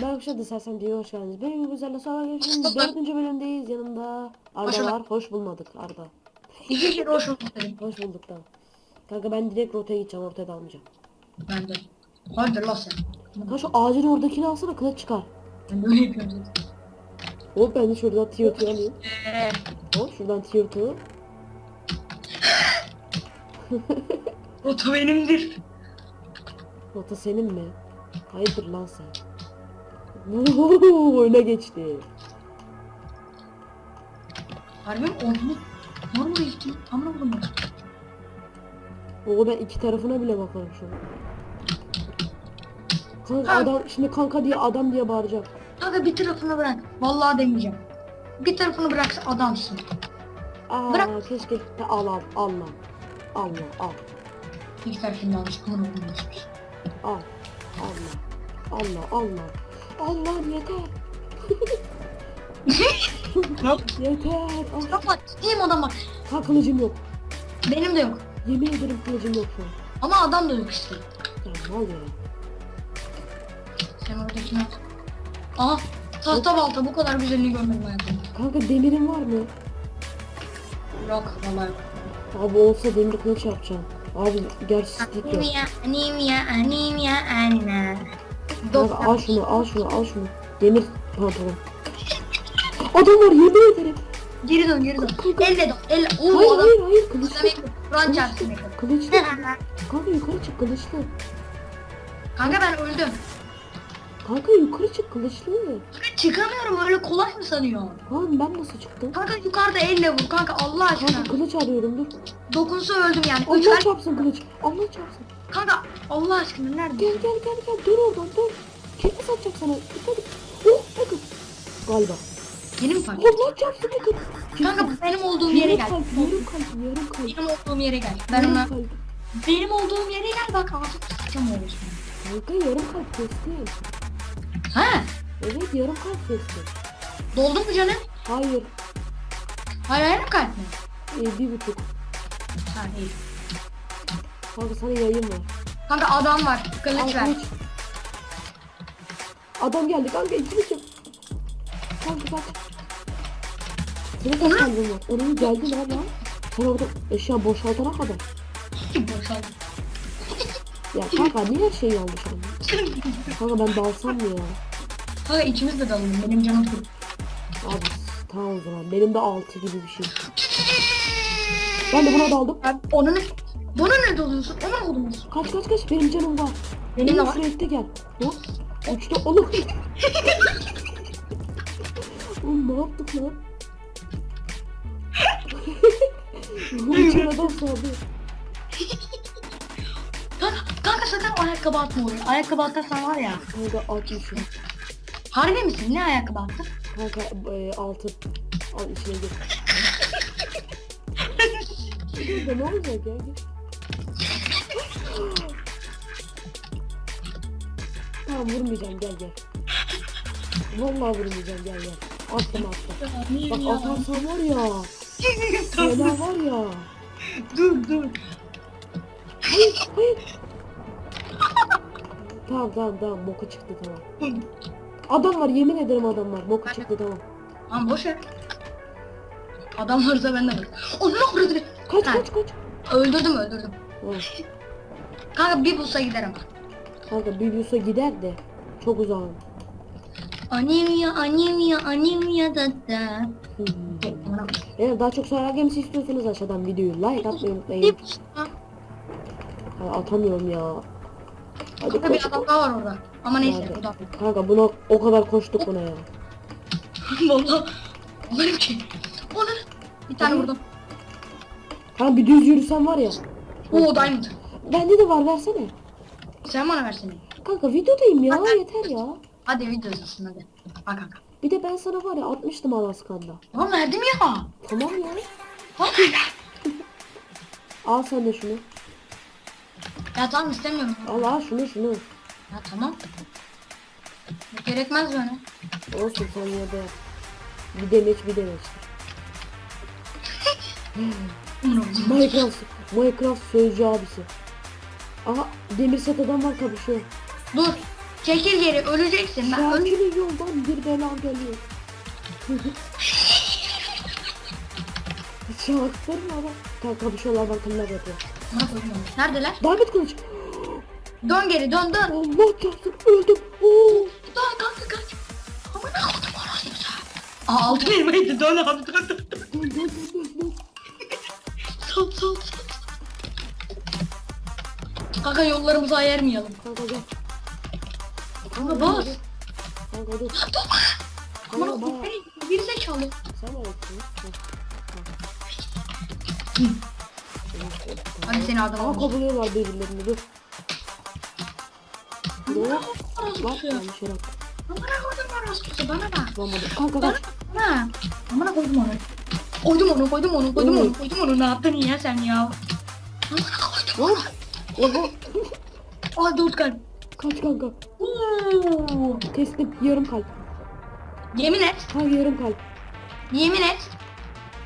Merhaba arkadaşlar Sersen diye hoş geldiniz. Benim güzelle sonra görüşürüz. Dördüncü bölümdeyiz. Yanımda Arda Hoş var. Hoş bulmadık Arda. İki kere hoş bulduk. Hoş bulduk da. Kanka ben direkt rotaya gideceğim. Ortaya dalmayacağım. Ben de. Hayırdır lan sen? Ha şu ağacın oradakini alsana kılıç çıkar. Ben de öyle yapıyorum zaten. Hop ben de şuradan tier 2 alayım. Eee. Hop şuradan tier 2. Oto benimdir. Rota senin mi? Hayırdır lan sen? Vuuu öne geçti. Harbi mi? Var mı gitti? Amına ben. Oo ben iki tarafına bile bakarım şu an. Kanka adam şimdi kanka diye adam diye bağıracak. Kanka bir tarafını bırak. Vallahi demeyeceğim. Bir tarafını bıraksa adamsın. Aa Bırak. keşke de al al al. İki tarafını almış. Buldum geçmiş. Al. Allah. Allah Allah. Allah yeter. Yeter. Ah. Yapma. Diyeyim adam bak. Ha kılıcım yok. Benim de yok. Yemin ederim kılıcım yok şu an. Ama adam da yok işte. Ya ne oluyor? Sen oradakini at. Aha. Tahta balta bu kadar güzelliğini görmedim hayatımda. Kanka demirin var mı? Yok vallahi yok. Abi olsa demir kılıç yapacağım. Abi gerçi stick yok. Anemia, anemia, anemia, anne. Kanka al şunu al şunu al şunu. Demir pantolon. Adam var yemin ederim. Geri dön geri dön. Elle dön. Elle. Oo Hayır adam. hayır hayır kılıçlı. Kur'an çarpsın. Kılıçlı. Kanka yukarı çık kılıçlı. Kanka ben öldüm. Kanka yukarı çık kılıçlı. Kanka çıkamıyorum öyle kolay mı sanıyorsun? Lan ben nasıl çıktım? Kanka yukarıda elle vur kanka Allah aşkına. Kanka kılıç arıyorum dur. Dokunsa öldüm yani. Allah el... çarpsın kılıç. Allah çarpsın. Kanka Allah aşkına nerede? Gel gel gel gel dön oradan dön. Kendi satacak sana. Hadi. Oh bakın. Galiba. Yeni mi fark? Allah çarpsın bakın. Kanka benim olduğum yere gel. yarım kalp, yarım kalp. Benim olduğum yere gel. Ben ona... Benim olduğum yere gel bak sıçacağım öyle şimdi. Kanka yarım kalp kestim. Ha? Evet yarım kalp kestim. Doldu mu canım? Hayır. Hayır mı kalp mi? Ee, bir buçuk. Ha iyi. Kanka sana yayın var. Kanka adam var. Al Kılıç ver. kılıç. Adam geldi kanka içine çık. Kanka kaç. Senin kaç kalbin var? Onun geldi lan lan. Sen orada eşya boşaltana kadar. Boşaldı. Ya kanka niye her şeyi yanlış anladın? Kanka ben dalsam mı ya? Kanka ikimiz de dalalım. Benim canım full. Abi tamam o zaman. Benim de altı gibi bir şey. Ben de buna daldım. Ben onu ne? Buna ne doluyorsun? Ona doluyorsun? Kaç kaç kaç benim canım var. Benim de var. Sürekli gel. Hop. Uçtu oğlum. Oğlum ne yaptık lan? Bu için adam saldı. Kanka, kanka sakın ayakkabı atma oraya. Ayakkabı atarsan var ya. Kanka atmışım. Harbi misin? Ne ayakkabı attın? Kanka e, altın. Al içine gir. Kanka ne olacak ya? Tamam vurmayacağım gel gel. Vallahi vurmayacağım gel gel. Attım attım. Bak atarsam var ya. Fena var ya. dur dur. Hayır hayır. tamam tamam tamam boku çıktı tamam. Adam var yemin ederim adam var. Boku çıktı tamam. Lan boş ver. Adam varsa ben de var. Allah vurdu. Kaç Ha. kaç kaç. Öldürdüm öldürdüm. Kanka bir bulsa giderim. Kanka bir Yus'a gider de çok uzağım. Anemia anemia anemia da da. Eğer daha çok sorar gemisi istiyorsanız aşağıdan videoyu like atmayı unutmayın. Bulsa. Atamıyorum ya. Hadi Kanka koş. bir adam daha var orada. Ama neyse Nerede? o da. Kanka buna o kadar koştuk buna ya. Valla. Ki. Onu. Bir tane Hadi. vurdum. Kanka bir düz yürüsen var ya. Oo diamond. Bende de var versene. Sen bana versene. Kanka videodayım ya Bak, yeter ya. Hadi video izlesin hadi. Bak kanka. Bir de ben sana var ya atmıştım Alaska'da. Tamam verdim ya. Tamam ya. Bak. Al sen de şunu. Ya tamam istemiyorum. Al al şunu şunu. Ya tamam. Gerekmez bana. Olsun sen ya da. Bir demeç bir demeç. Koydum. Minecraft, Minecraft sözcü abisi. Aha demir set adam var kapışıyor. Dur. Çekil geri öleceksin. Ben öl Şakir'in yoldan bir bela geliyor. Çaktırma bak. Kanka kapışıyorlar bakın ne yapıyor. Amına koydum onu. Neredeler? Davet kılıç. Dön geri dön dön. Allah çarpsın öldüm. Oo. Dön kanka kaç. Amına koydum orası. Aa altın elmaydı dön abi dön dön. dön. Dön dön dön dön. Sal sal sal. Kanka yollarımızı ayırmayalım. Kanka gel. Kanka bas. Kanka dur. Kanka koydum. bana. Bir zekalı. Sen ne yapıyorsun? Hadi seni adam Aa olacağım. kovalıyorlar birbirlerini dur. Ne? Bak yanlış yere attım. Amına koydum orası. Bana bak. Bulamadım. Kanka Bana kaç. bana. Amına koydum onu. Koydum onu, koydum onu, koydum Oy. onu, koydum onu. Ne yaptın ya sen ya? Amına koydum. Lan. Oha. Aa dört kalp. Kaç kanka. Oo. Teslim. Yarım kalp. Yemin et. Ha yarım kalp. Yemin et.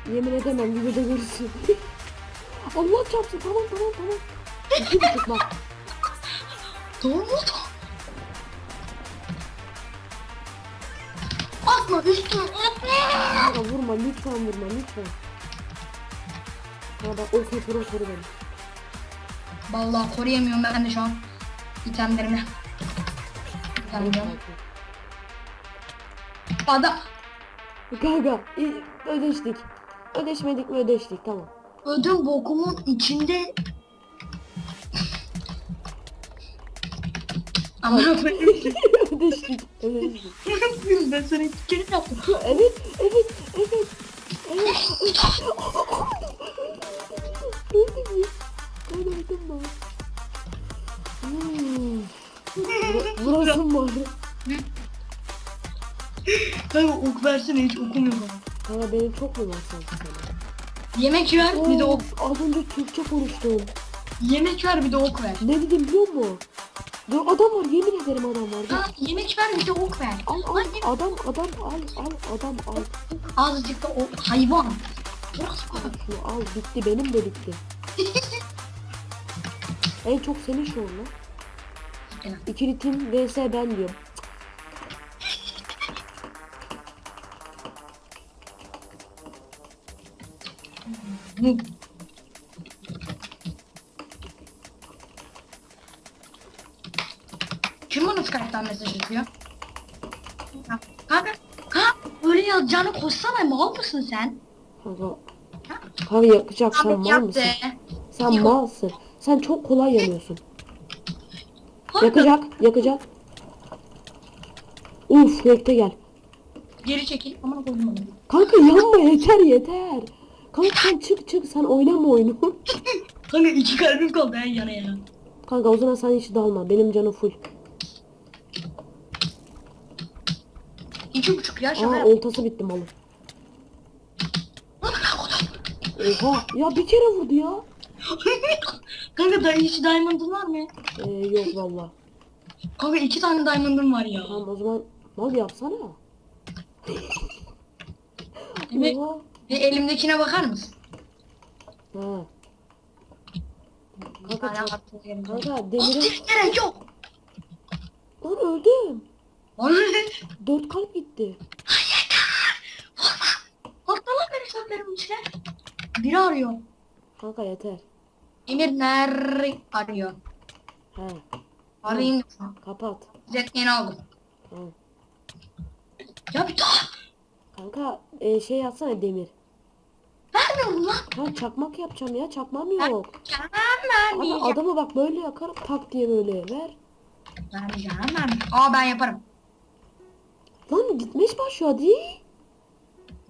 Yemin edemem videoda görürsün. Allah çarpsın tamam tamam tamam. İki buçuk bak. Doğru mu? Atma üstüme atma. Kanka vurma lütfen vurma lütfen. Ha bak o köpürü koru beni. Vallahi koruyamıyorum ben de şu an itemlerimi. İtemlerimi. Adam Kanka ödeştik. Ödeşmedik mi ödeştik tamam. ödüm bokumun içinde. Koyayım. ödeştik. Ödeştik. ben sana iki kere yaptım. Evet. Benim çok mu var sanki sana? Yemek ver bir de Oo, ok. Az önce Türkçe konuştum. Yemek ver bir de ok ver. Ne dedim biliyor musun? Dur adam var yemin ederim adam var. Ha, yemek ver bir de ok ver. Al al adam adam al al adam al. Azıcık da ok hayvan. Kadar. Şunu al bitti benim de bitti. En çok senin şu an lan. İkili tim vs ben diyorum. Kim bana Skype'tan mesaj atıyor? Ha, Kanka, ha öyle yazacağını koşsana mal mısın sen? Kanka. Kanka yakacak sen mal yaptı. mısın? Sen Yok. malsın. Sen çok kolay yanıyorsun. Kanka, Yakacak yakacak. Uf rekte gel. Geri çekil. Aman onu. Kanka yanma yeter yeter. Kanka sen çık çık sen oynama oyunu. Kanka iki kalbim kaldı ya yana yana. Kanka o zaman sen hiç dalma. Benim canım full. İki buçuk ya şaka Aa yap. oltası bitti malım. Oha ya bir kere vurdu ya. Kanka da hiç diamond'ın var mı? Ee, yok valla. Kanka iki tane diamond'ım var ya. Tamam o zaman mal yapsana. Demek Oha. Bir elimdekine bakar mısın? Ha. Bir Kanka, tane çok- attım elimde. kanka demire... Gerek yok. Lan öldüm. Onu Dört kalp gitti. Atla lan beni sözlerimin içine. Biri arıyor. Kanka yeter. Emir nerede arıyor? He. Arayayım. Kapat. Zetmeni aldım. Tamam. Ya bir daha. Kanka e, şey yapsana demir. Vermiyorum lan. Ben çakmak yapacağım ya çakmam yok. Abi vermeyeceğim. adamı bak böyle yakarım tak diye böyle ver. Vermeyeceğim vermeyeceğim. Aa ben yaparım. Lan gitmiş başlıyor hadi.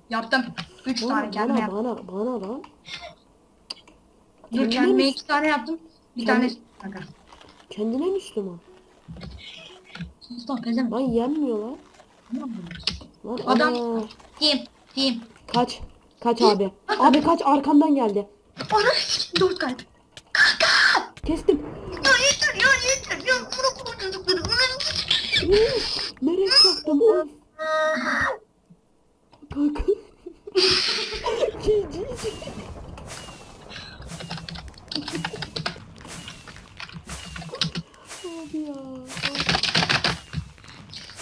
Yaptım. Üç tane kendime bana yaptım. bana bana lan. Dur Kendine kendime mi- iki tane yaptım. Bir Kendi- tanesi. Kanka. Kendine Müslüman. Mustafa pezem. Lan yenmiyor lan. Lan Adam- ana. Team. Team. Kaç. Kaç abi. Abi kaç arkamdan geldi. Ana dört kalp. Kanka. Kestim. Ya yeter ya yeter ya. Bırak bu çocukları. Nereye çaktım of. Kanka. GG. Abi ya.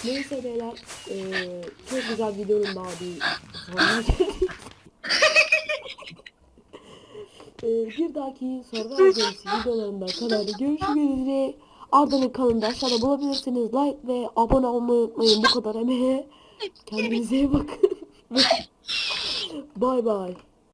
Neyse beyler. eee, çok güzel videonun daha bir sonuna geldik. Eee, bir dahaki Survivor Games videolarında kadar görüşmek üzere. Arda'nın kanalında aşağıda bulabilirsiniz. Like ve abone olmayı unutmayın bu kadar emeğe. Kendinize iyi bakın. Bye bye.